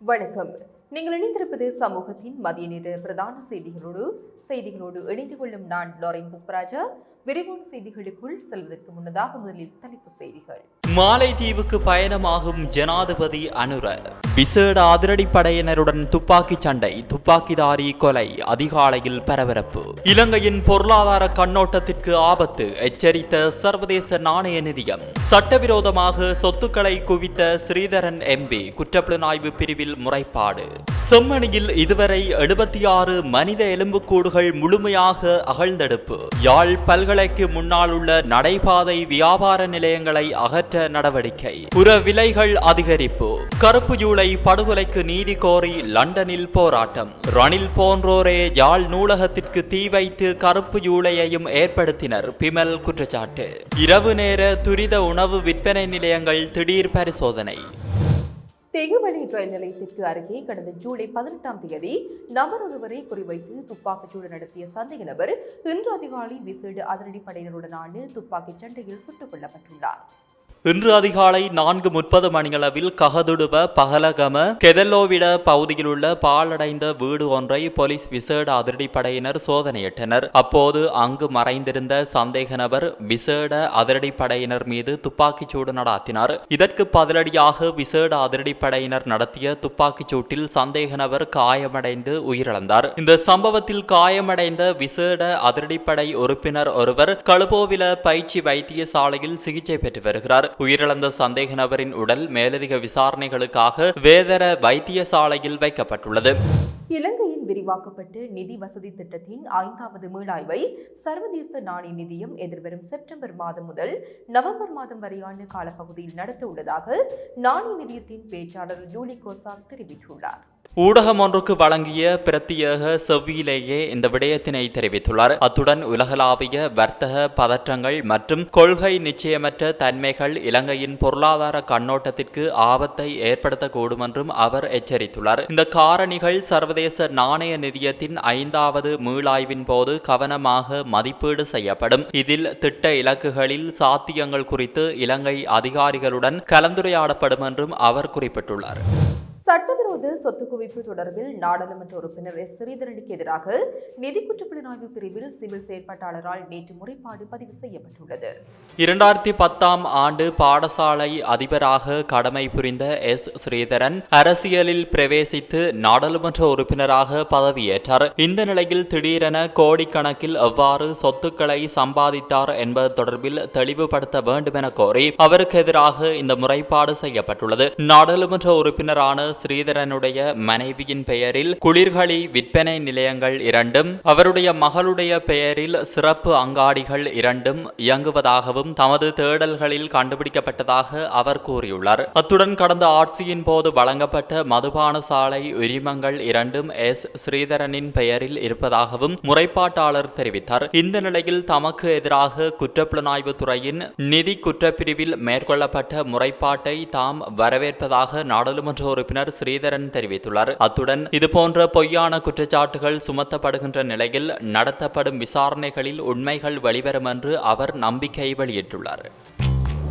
வணக்கம் நீங்கள் இணைந்திருப்பது சமூகத்தின் மதிய நேர பிரதான செய்திகளோடு செய்திகளோடு இணைந்து கொள்ளும் நான் லோரின் புஷ்பராஜா. விரைவான செய்திகளுக்குள் செல்வதற்கு முன்னதாக முதலில் தலைப்பு செய்திகள். மாலைதீவுக்கு பயணமாகும் ஜனாதிபதி அனுர. விசேட அதிரடிப்படையினருடன் துப்பாக்கி சண்டை துப்பாக்கிதாரி கொலை அதிகாலையில் பரபரப்பு. இலங்கையின் பொருளாதார கண்ணோட்டத்திற்கு ஆபத்து எச்சரித்த சர்வதேச நாணய நிதியம். சட்டவிரோதமாக சொத்துக்களை குவித்த ஸ்ரீதரன் எம்பி குற்றப்புலனாய்வு பிரிவில் முறைப்பாடு. செம்மணியில் இதுவரை எழுபத்தி ஆறு மனித எலும்புக்கூடுகள் முழுமையாக அகழ்ந்தெடுப்பு. யாழ் பல்கலைக்கு முன்னால் உள்ள நடைபாதை வியாபார நிலையங்களை அகற்ற நடவடிக்கை. புற விலைகள் அதிகரிப்பு. கருப்பு ஜூலை படுகொலைக்கு நீதி கோரி லண்டனில் போராட்டம். ரணில் போன்றோரே யாழ் நூலகத்திற்கு தீ வைத்து கருப்பு ஜூலையையும் ஏற்படுத்தினர் பிமல் குற்றச்சாட்டு. இரவு நேர துரித உணவு விற்பனை நிலையங்கள் திடீர் பரிசோதனை. தெகுமலை ரயில் நிலையத்திற்கு அருகே கடந்த ஜூலை பதினெட்டாம் தேதி நபர் ஒருவரை குறிவைத்து துப்பாக்கிச்சூடு நடத்திய சந்தேக நபர் இன்று அதிகாலை விசேட அதிரடிப்படையினருடனான துப்பாக்கிச் சண்டையில் சுட்டுக் கொல்லப்பட்டுள்ளார். இன்று அதிகாலை நான்கு முப்பது மணியளவில் ககதுடுப பகலகம கெதல்லோவிட பகுதியில் உள்ள பாழடைந்த வீடு ஒன்றை போலீஸ் விசேட அதிரடிப்படையினர் சோதனையிட்டனர். அப்போது அங்கு மறைந்திருந்த சந்தேக நபர் விசேட அதிரடிப்படையினர் மீது துப்பாக்கிச் சூடு நடாத்தினார். இதற்கு பதிலடியாக விசேட அதிரடிப்படையினர் நடத்திய துப்பாக்கிச் சூட்டில் சந்தேக நபர் காயமடைந்து உயிரிழந்தார். இந்த சம்பவத்தில் காயமடைந்த விசேட அதிரடிப்படை உறுப்பினர் ஒருவர் கழுபோவில பயிற்சி வைத்தியசாலையில் சிகிச்சை பெற்று வருகிறார். உயிரிழந்த சந்தேக நபரின் உடல் மேலதிக விசாரணைகளுக்காக வேதர வைத்தியசாலையில் வைக்கப்பட்டுள்ளது. இலங்கையின் விரிவாக்கப்பட்ட நிதி வசதி திட்டத்தின் ஐந்தாவது மீளாய்வை சர்வதேச நாணய நிதியம் எதிர்வரும் செப்டம்பர் மாதம் முதல் நவம்பர் மாதம் வரையான காலப்பகுதியில் நடத்த உள்ளதாக நாணய நிதியத்தின் பேச்சாளர் ஜூலி கோசாக் தெரிவித்துள்ளார். ஊடகம் ஒன்றுக்கு வழங்கிய பிரத்யேக செவ்வியிலேயே இந்த விடயத்தினை தெரிவித்துள்ளார். அத்துடன் உலகளாவிய வர்த்தக பதற்றங்கள் மற்றும் கொள்கை நிச்சயமற்ற தன்மைகள் இலங்கையின் பொருளாதார கண்ணோட்டத்திற்கு ஆபத்தை ஏற்படுத்தக்கூடும் என்றும் அவர் எச்சரித்துள்ளார். இந்த காரணிகள் சர்வதேச நாணய நிதியத்தின் ஐந்தாவது மீளாய்வின் போது கவனமாக மதிப்பீடு செய்யப்படும். இதில் திட்ட இலக்குகளில் சாத்தியங்கள் குறித்து இலங்கை அதிகாரிகளுடன் கலந்துரையாடப்படும் என்றும் அவர் குறிப்பிட்டுள்ளார். பொது சொத்து குவிப்பு தொடர்பில் நாடாளுமன்ற உறுப்பினர் எஸ் ஸ்ரீதரனுக்கு எதிராக நிதி குற்றப்புலனாய்வு பிரிவில் சிவில் செயற்பாட்டாளரால் நேற்று முறைப்பாடு பதிவு செய்யப்பட்டுள்ளது. இரண்டாயிரத்தி பத்தாம் ஆண்டு பாடசாலை அதிபராக கடமை புரிந்த எஸ். ஸ்ரீதரன் அரசியலில் பிரவேசித்து நாடாளுமன்ற உறுப்பினராக பதவியேற்றார். இந்த நிலையில் திடீரென கோடிக்கணக்கில் எவ்வாறு சொத்துக்களை சம்பாதித்தார் என்பது தொடர்பில் தெளிவுபடுத்த வேண்டும் என கோரி அவருக்கு எதிராக இந்த முறைப்பாடு செய்யப்பட்டுள்ளது. நாடாளுமன்ற உறுப்பினரான ஸ்ரீதரன் ஸ்ரீதரனுடைய மனைவியின் பெயரில் குளிர்களி விற்பனை நிலையங்கள் இரண்டும் அவருடைய மகளுடைய பெயரில் சிறப்பு அங்காடிகள் இரண்டும் இயங்குவதாகவும் தமது தேடல்களில் கண்டுபிடிக்கப்பட்டதாக அவர் கூறியுள்ளார். அத்துடன் கடந்த ஆட்சியின் போது வழங்கப்பட்ட மதுபான சாலை உரிமங்கள் இரண்டும் எஸ். ஸ்ரீதரனின் பெயரில் இருப்பதாகவும் முறைப்பாட்டாளர் தெரிவித்தார். இந்த நிலையில் தமக்கு எதிராக குற்றப்புலனாய்வு துறையின் நிதி குற்றப்பிரிவில் மேற்கொள்ளப்பட்ட முறைப்பாட்டை தாம் வரவேற்பதாக நாடாளுமன்ற உறுப்பினர் ஸ்ரீதரன் தெரிவித்துள்ளார். அத்துடன் இதுபோன்ற பொய்யான குற்றச்சாட்டுகள் சுமத்தப்படுகின்ற நிலையில் நடத்தப்படும் விசாரணைகளில் உண்மைகள் வெளிவரும் என்று அவர் நம்பிக்கை வெளியிட்டுள்ளார்.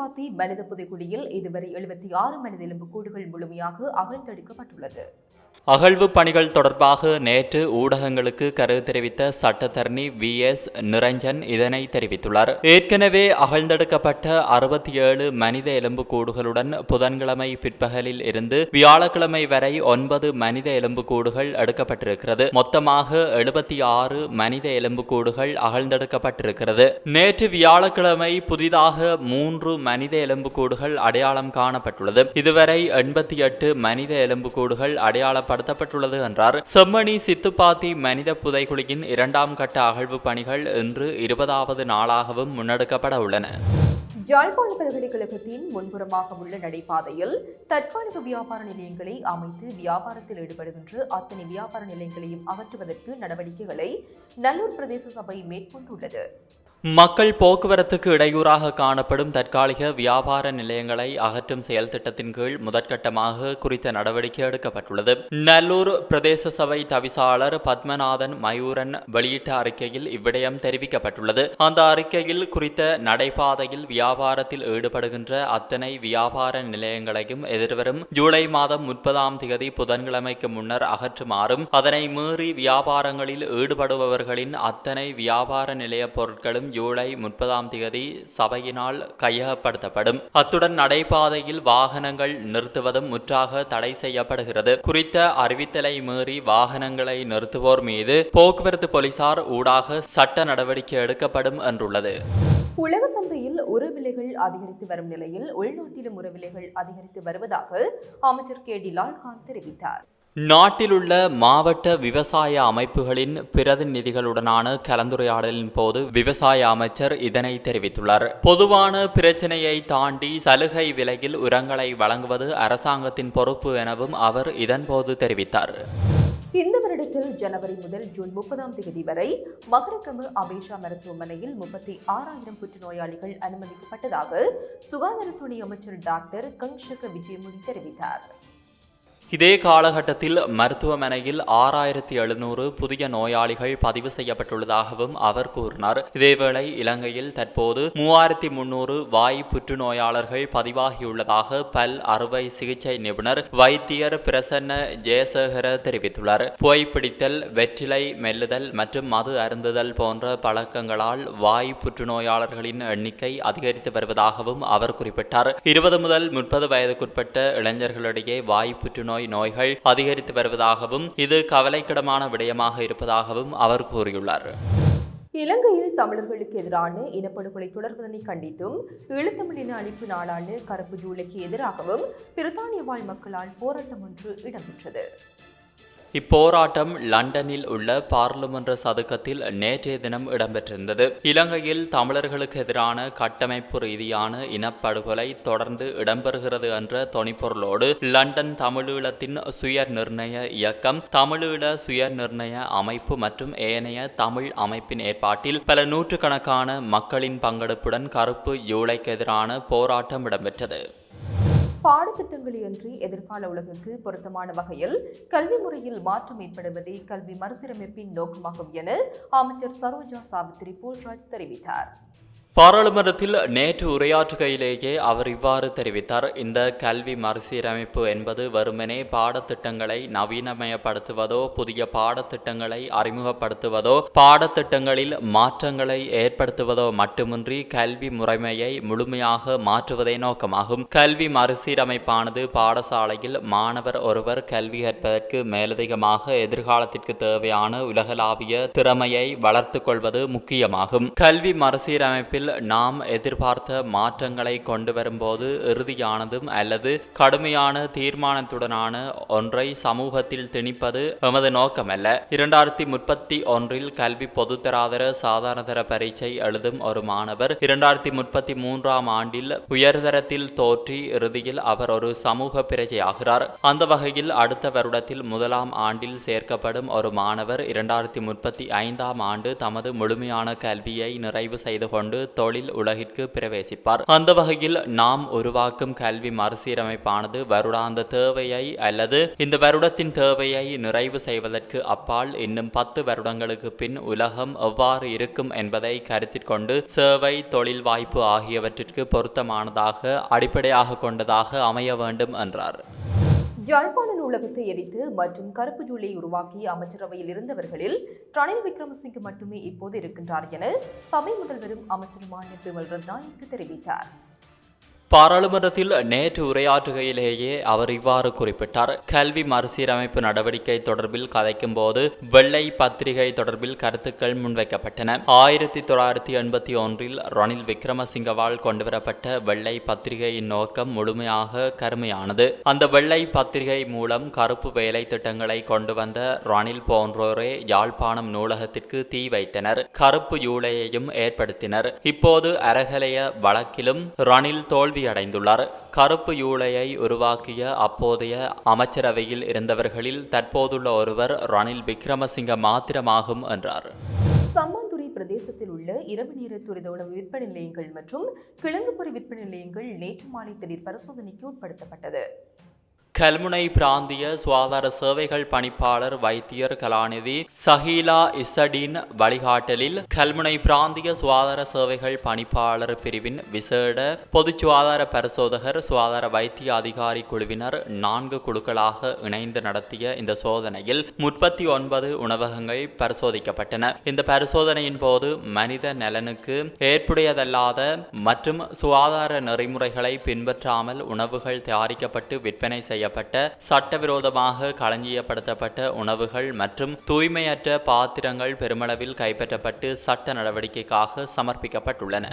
செம்மணி மனித புதைக்குழியில் இதுவரை எழுபத்தி ஆறு மனித எலும்பு கூடுகள் முழுமையாக அகழ்ந்தெடுக்கப்பட்டுள்ளது. அகழ்வு பணிகள் தொடர்பாக நேற்று ஊடகங்களுக்கு கருத்து தெரிவித்த சட்டத்தரணி வி எஸ் நிரஞ்சன் இதனை தெரிவித்துள்ளார். ஏற்கனவே அகழ்ந்தெடுக்கப்பட்ட அறுபத்தி ஏழு மனித எலும்புக்கூடுகளுடன் புதன்கிழமை பிற்பகலில் இருந்து வியாழக்கிழமை வரை ஒன்பது மனித எலும்புக்கூடுகள் எடுக்கப்பட்டிருக்கிறது. மொத்தமாக எழுபத்தி ஆறு மனித எலும்புக்கூடுகள் அகழ்ந்தெடுக்கப்பட்டிருக்கிறது. நேற்று வியாழக்கிழமை புதிதாக மூன்று மனித எலும்புக்கூடுகள் அடையாளம் காணப்பட்டுள்ளது. இதுவரை எண்பத்தி எட்டு மனித எலும்புக்கூடுகள் அடையாள படுத்தப்பட்டுள்ளது என்றார். செம்மணி சித்துப்பாத்தி மனித புதைகுழியின் இரண்டாம் கட்ட அகழ்வு பணிகள் இன்று இருபதாவது நாளாகவும் முன்னெடுக்கப்பட உள்ளன. யாழ்ப்பாண பல்கலைக்கழகத்தின் முன்புறமாக உள்ள நடைபாதையில் தற்காலிக வியாபார நிலையங்களை அமைத்து வியாபாரத்தில் ஈடுபடுகின்ற அத்தனை வியாபார நிலையங்களையும் அகற்றுவதற்கு நடவடிக்கைகளை நல்லூர் பிரதேச சபை மேற்கொண்டுள்ளது. மக்கள் போக்குவரத்துக்கு இடையூறாக காணப்படும் தற்காலிக வியாபார நிலையங்களை அகற்றும் செயல் திட்டத்தின் கீழ் முதற்கட்டமாக குறித்த நடவடிக்கை எடுக்கப்பட்டுள்ளது. நல்லூர் பிரதேச சபை தவிசாளர் பத்மநாதன் மயூரன் வெளியிட்ட அறிக்கையில் இவ்விடயம் தெரிவிக்கப்பட்டுள்ளது. அந்த அறிக்கையில் குறித்த நடைபாதையில் வியாபாரத்தில் ஈடுபடுகின்ற அத்தனை வியாபார நிலையங்களையும் எதிர்வரும் ஜூலை மாதம் முப்பதாம் தேதி புதன்கிழமைக்கு முன்னர் அகற்றுமாறும் அதனை மீறி வியாபாரங்களில் ஈடுபடுபவர்களின் அத்தனை வியாபார நிலைய பொருட்களும் ஜூலை முப்பதாம் தேதி சபையினால் கையகப்படுத்தப்படும். அத்துடன் நடைபாதையில் வாகனங்கள் நிறுத்துவதும் முற்றாக தடை செய்யப்படுகிறது. குறித்த அறிவித்தலை மீறி வாகனங்களை நிறுத்துவோர் மீது போக்குவரத்து போலீசார் ஊடாக சட்ட நடவடிக்கை எடுக்கப்படும் என்றுள்ளது. உலக சந்தையில் உர விலைகள் அதிகரித்து வரும் நிலையில் உள்நாட்டிலும் உர விலைகள் அதிகரித்து வருவதாக அமைச்சர் கே டி லால்காந்த் தெரிவித்தார். நாட்டிலுள்ள மாவட்ட விவசாய அமைப்புகளின் பிரதிநிதிகளுடனான கலந்துரையாடலின் போது விவசாய அமைச்சர் இதனை தெரிவித்துள்ளார். பொதுவான பிரச்சினையை தாண்டி சலுகை விலையில் உரங்களை வழங்குவது அரசாங்கத்தின் பொறுப்பு எனவும் அவர் இதன்போது தெரிவித்தார். இந்த வருடத்தில் ஜனவரி முதல் ஜூன் முப்பதாம் தேதி வரை மகரக்கம்பு அபேஷா மருத்துவமனையில் முப்பத்தி ஆறாயிரம் புற்றுநோயாளிகள் அனுமதிக்கப்பட்டதாக சுகாதார துணை அமைச்சர் டாக்டர் கங்ஷக விஜயமுனி தெரிவித்தார். இதே காலகட்டத்தில் மருத்துவமனையில் ஆறாயிரத்தி எழுநூறு புதிய நோயாளிகள் பதிவு செய்யப்பட்டுள்ளதாகவும் அவர் கூறினார். இதேவேளை இலங்கையில் தற்போது மூவாயிரத்தி முன்னூறு வாய் புற்றுநோயாளர்கள் பதிவாகியுள்ளதாக பல் அறுவை சிகிச்சை நிபுணர் வைத்தியர் பிரசன்ன ஜெயசேகர தெரிவித்துள்ளார். புகைப்பிடித்தல் வெற்றிலை மெல்லுதல் மற்றும் மது அருந்துதல் போன்ற பழக்கங்களால் வாய் புற்றுநோயாளர்களின் எண்ணிக்கை அதிகரித்து வருவதாகவும் அவர் குறிப்பிட்டார். இருபது முதல் முப்பது வயதுக்குட்பட்ட இளைஞர்களிடையே வாய் புற்றுநோய் நோய்கள் அதிகரித்து வருவதாகவும் இது கவலைக்கிடமான விடயமாக இருப்பதாகவும் அவர் கூறியுள்ளார். இலங்கையில் தமிழர்களுக்கு எதிரான இனப்படுகொலை தொடர்வதனை கண்டித்தும் ஈழத்தமிழின அழிப்பு நாளான கருப்பு ஜூலைக்கு எதிராகவும் பிரித்தானிய வாழ் மக்களால் போராட்டம் ஒன்று இடம்பெற்றது. இப்போராட்டம் லண்டனில் உள்ள பாராளுமன்ற சதுக்கத்தில் நேற்றைய தினம் இடம்பெற்றிருந்தது. இலங்கையில் தமிழர்களுக்கு எதிரான கட்டமைப்பு ரீதியான இனப்படுகொலை தொடர்ந்து இடம்பெறுகிறது என்ற தொனிப்பொருளோடு லண்டன் தமிழீழத்தின் சுய நிர்ணய இயக்கம் தமிழீழ சுய நிர்ணய அமைப்பு மற்றும் ஏனைய தமிழ் அமைப்பின் ஏற்பாட்டில் பல நூற்றுக்கணக்கான மக்களின் பங்கெடுப்புடன் கருப்பு ஜூலைக்கு எதிரான போராட்டம் இடம்பெற்றது. பாடத்திட்டங்களையன்றி எதிர்கால உலகுக்கு பொருத்தமான வகையில் கல்வி முறையில் மாற்றம் ஏற்படுவதே கல்வி மறுசீரமைப்பின் நோக்கமாகும் என அமைச்சர் சரோஜா சாவித்திரி போல்ராஜ் தெரிவித்தார். பாராளுமன்றத்தில் நேற்று உரையாற்றுகையிலேயே அவர் இவ்வாறு தெரிவித்தார். இந்த கல்வி மறுசீரமைப்பு என்பது வெறுமனே பாடத்திட்டங்களை நவீனமயப்படுத்துவதோ புதிய பாடத்திட்டங்களை அறிமுகப்படுத்துவதோ பாடத்திட்டங்களில் மாற்றங்களை ஏற்படுத்துவதோ மட்டுமின்றி கல்வி முறைமையை முழுமையாக மாற்றுவதே நோக்கமாகும். கல்வி மறுசீரமைப்பானது பாடசாலையில் மாணவர் ஒருவர் கல்வி கற்பதற்கு மேலதிகமாக எதிர்காலத்திற்கு தேவையான உலகளாவிய திறமையை வளர்த்து கொள்வது முக்கியமாகும். கல்வி மறுசீரமைப்பில் நாம் எதிர்பார்த்த மாற்றங்களை கொண்டு வரும்போது இறுதியானதும் அல்லது கடுமையான தீர்மானத்துடனான ஒன்றை சமூகத்தில் திணிப்பது எமது நோக்கமல்ல. இரண்டாயிரத்தி முப்பத்தி ஒன்றில் கல்வி பொதுத்தராதர சாதாரணதர பரீட்சை எழுதும் ஒரு மாணவர் இரண்டாயிரத்தி முப்பத்தி மூன்றாம் ஆண்டில் உயர்தரத்தில் தோற்றி இறுதியில் அவர் ஒரு சமூக பிரஜையாகிறார். அந்த வகையில் அடுத்த வருடத்தில் முதலாம் ஆண்டில் சேர்க்கப்படும் ஒரு மாணவர் இரண்டாயிரத்தி முப்பத்தி ஐந்தாம் ஆண்டு தமது முழுமையான கல்வியை நிறைவு செய்து கொண்டு தொழில் உலகிற்கு பிரவேசிப்பார். அந்த வகையில் நாம் உருவாக்கும் கல்வி மறுசீரமைப்பானது வருடாந்த தேவையை அல்லது இந்த வருடத்தின் தேவையை நிறைவு செய்வதற்கு அப்பால் இன்னும் பத்து வருடங்களுக்கு பின் உலகம் எவ்வாறு இருக்கும் என்பதை கருத்தில் கொண்டு சேவை தொழில் வாய்ப்பு ஆகியவற்றிற்கு பொருத்தமானதாக அடிப்படையாக கொண்டதாக அமைய வேண்டும் என்றார். யாழ்ப்பாண நூலகத்தை எரித்து மற்றும் கருப்பு ஜூலை உருவாக்கி அமைச்சரவையில் இருந்தவர்களில் ரணில் விக்ரமசிங்கு மட்டுமே இப்போது இருக்கின்றார் என சபை முதல்வரும் அமைச்சருமான பிமல் ரத்நாயக்கு தெரிவித்தார். பாராளுமன்றத்தில் நேற்று உரையாற்றுகையிலேயே அவர் இவ்வாறு குறிப்பிட்டார். கல்வி மறுசீரமைப்பு நடவடிக்கை தொடர்பில் கதைக்கும் போது வெள்ளை பத்திரிகை தொடர்பில் கருத்துக்கள் முன்வைக்கப்பட்டன. ஆயிரத்தி தொள்ளாயிரத்தி எண்பத்தி ஒன்றில் ரணில் விக்ரமசிங்கவால் கொண்டுவரப்பட்ட வெள்ளை பத்திரிகையின் நோக்கம் முழுமையாக கருமையானது. அந்த வெள்ளை பத்திரிகை மூலம் கருப்பு வேலை திட்டங்களை கொண்டு வந்த ரணில் போன்றோரே யாழ்ப்பாணம் நூலகத்திற்கு தீ வைத்தனர். கருப்பு யூலையையும் ஏற்படுத்தினர். இப்போது அரகலைய வழக்கிலும் ரணில் தோல்வி தோல்வியடைந்துள்ளார். கருப்பு யூலையை உருவாக்கிய அப்போதைய அமைச்சரவையில் இருந்தவர்களில் தற்போதுள்ள ஒருவர் ரணில் விக்ரமசிங்க மாத்திரமாகும் என்றார். சம்மாந்துறை பிரதேசத்தில் உள்ள இரவு நேர துரித உணவு விற்பனை நிலையங்கள் மற்றும் கிழங்குபடி விற்பனை நிலையங்கள் நேற்று மாலை திடீர் பரிசோதனைக்கு உட்படுத்தப்பட்டது. கல்முனை பிராந்திய சுகாதார சேவைகள் பணிப்பாளர் வைத்தியர் கலாநிதி சஹீலா இசடின் வழிகாட்டலில் கல்முனை பிராந்திய சுகாதார சேவைகள் பணிப்பாளர் பிரிவின் விசேட பொது சுகாதார பரிசோதகர் சுகாதார வைத்திய அதிகாரி குழுவினர் நான்கு குழுக்களாக இணைந்து நடத்திய இந்த சோதனையில் முப்பத்தி ஒன்பது உணவகங்கள் பரிசோதிக்கப்பட்டன. இந்த பரிசோதனையின் போது மனித நலனுக்கு ஏற்புடையதல்லாத மற்றும் சுகாதார நெறிமுறைகளை பின்பற்றாமல் உணவுகள் தயாரிக்கப்பட்டு விற்பனை செய்ய செய்யப்பட்ட சட்டவிரோதமாக களஞ்சியப்படுத்தப்பட்ட உணவுகள் மற்றும் தூய்மையற்ற பாத்திரங்கள் பெருமளவில் கைப்பற்றப்பட்டு சட்ட நடவடிக்கைக்காக சமர்ப்பிக்கப்பட்டுள்ளன.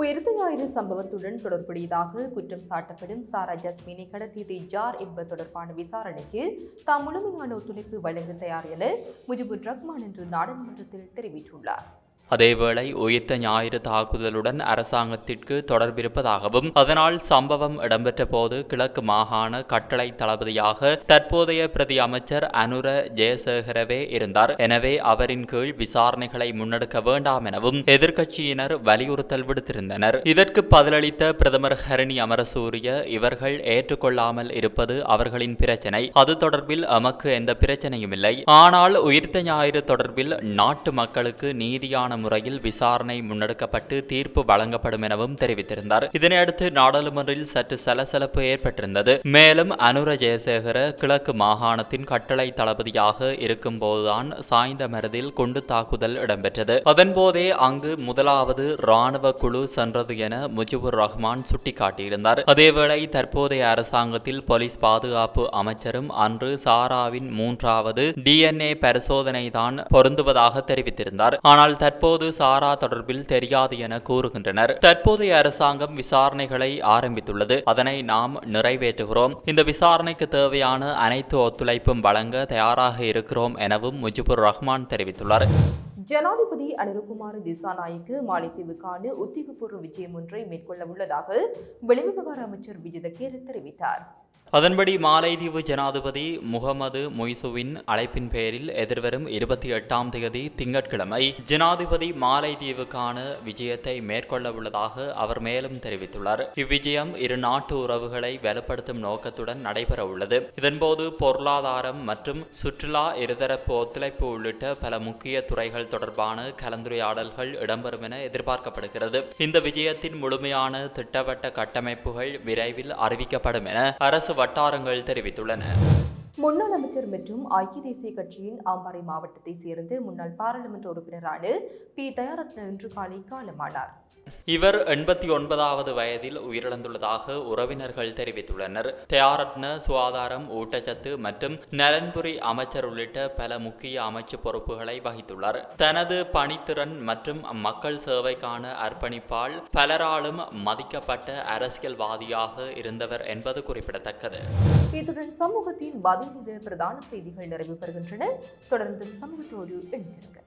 உயிர்த்த ஞாயிறு சம்பவத்துடன் தொடர்புடையதாக குற்றம் சாட்டப்படும் சாரா ஜஸ்மினை கடத்தியது ஜார் என்பது தொடர்பான விசாரணைக்கு தாம் முழுமையான ஒத்துழைப்பு வழங்க தயார் என முஜிபுர் ரஹ்மான் என்று நாடாளுமன்றத்தில் தெரிவித்துள்ளார். அதேவேளை உயிர்த்த ஞாயிறு தாக்குதலுடன் அரசாங்கத்திற்கு தொடர்பிருப்பதாகவும் அதனால் சம்பவம் இடம்பெற்ற போது கிழக்கு மாகாண கட்டளை தளபதியாக தற்போதைய பிரதி அமைச்சர் அனுர ஜெயசேகரவே இருந்தார். எனவே அவரின் கீழ் விசாரணைகளை முன்னெடுக்க வேண்டாம் எனவும் எதிர்க்கட்சியினர் வலியுறுத்தல் விடுத்திருந்தனர். இதற்கு பதிலளித்த பிரதமர் ஹரணி அமரசூரிய இவர்கள் ஏற்றுக்கொள்ளாமல் இருப்பது அவர்களின் பிரச்சனை. அது தொடர்பில் எமக்கு எந்த பிரச்சனையும் இல்லை. ஆனால் உயிர்த்த ஞாயிறு தொடர்பில் நாட்டு மக்களுக்கு நீதியான முறையில் விசாரணை முன்னெடுக்கப்பட்டு தீர்ப்பு வழங்கப்படும் எனவும் தெரிவித்திருந்தார். இதனையடுத்து நாடாளுமன்றில் சற்று சலசலப்பு ஏற்பட்டிருந்தது. மேலும் அனுர ஜெயசேகர கிழக்கு மாகாணத்தின் கட்டளை தளபதியாக இருக்கும் போதுதான் சாய்ந்த மருதில் குண்டு தாக்குதல் இடம்பெற்றது. அதன்போதே அங்கு முதலாவது ராணுவ குழு சென்றது என முஜிபுர் ரஹ்மான் சுட்டிக்காட்டியிருந்தார். அதேவேளை தற்போதைய அரசாங்கத்தில் போலீஸ் பாதுகாப்பு அமைச்சரும் அன்று சாராவின் மூன்றாவது டிஎன்ஏ பரிசோதனை தான் பொருந்துவதாக தெரிவித்திருந்தார். ஆனால் தற்போது சாரா தொடர்பில் தெரியாது என கூறுகின்றனர். தற்போதைய அரசாங்கம் விசாரணைகளை ஆரம்பித்துள்ளது. அதனை நாம் நிறைவேற்றுகிறோம். இந்த விசாரணைக்கு தேவையான அனைத்து ஒத்துழைப்பும் வழங்க தயாராக இருக்கிறோம் எனவும் முஜிபுர் ரஹ்மான் தெரிவித்துள்ளார். ஜனாதிபதி அனிருகுமார் திசாநாயக்கு மாலைத்தீவுக்கான உத்தியோகபூர்வ விஜயம் ஒன்றை மேற்கொள்ள உள்ளதாக வெளிவிவகார அமைச்சர் விஜித தெரிவித்தார். அதன்படி மாலைதீவு ஜனாதிபதி முகமது மொய்சுவின் அழைப்பின் பேரில் எதிர்வரும் இருபத்தி எட்டாம் தேதி திங்கட்கிழமை ஜனாதிபதி மாலைதீவுக்கான விஜயத்தை மேற்கொள்ள உள்ளதாக அவர் மேலும் தெரிவித்துள்ளார். இவ்விஜயம் இரு நாட்டு உறவுகளை வலுப்படுத்தும் நோக்கத்துடன் நடைபெற உள்ளது. இதன்போது பொருளாதாரம் மற்றும் சுற்றுலா இருதரப்பு ஒத்துழைப்பு உள்ளிட்ட பல முக்கிய துறைகள் தொடர்பான கலந்துரையாடல்கள் இடம்பெறும் என எதிர்பார்க்கப்படுகிறது. இந்த விஜயத்தின் முழுமையான திட்டவட்ட கட்டமைப்புகள் விரைவில் அறிவிக்கப்படும் என அரசு வட்டாரங்கள் தெரிவித்துள்ளன. முன்னாள் அமைச்சர் மற்றும் ஐக்கிய தேசிய கட்சியின் அம்பாறை மாவட்டத்தை சேர்ந்து முன்னாள் பாராளுமன்ற உறுப்பினரான பி. தயாரத்ன இன்று காலை காலமானார். இவர் எண்பத்தி ஒன்பதாவது வயதில் உயிரிழந்துள்ளதாக உறவினர்கள் தெரிவித்துள்ளனர். தயாரத்ன சுகாதாரம் ஊட்டச்சத்து மற்றும் நலன்புரி அமைச்சர் உள்ளிட்ட பல முக்கிய அமைச்சு பொறுப்புகளை வகித்துள்ளார். தனது பணித்திறன் மற்றும் மக்கள் சேவைக்கான அர்ப்பணிப்பால் பலராலும் மதிக்கப்பட்ட அரசியல்வாதியாக இருந்தவர் என்பது குறிப்பிடத்தக்கது. இத்துடன் சமூகத்தின் பதில் பிரதான செய்திகள் நிறைவு பெறுகின்றன. தொடர்ந்தும் சமூகத்தோடு இணைந்திருங்கள்.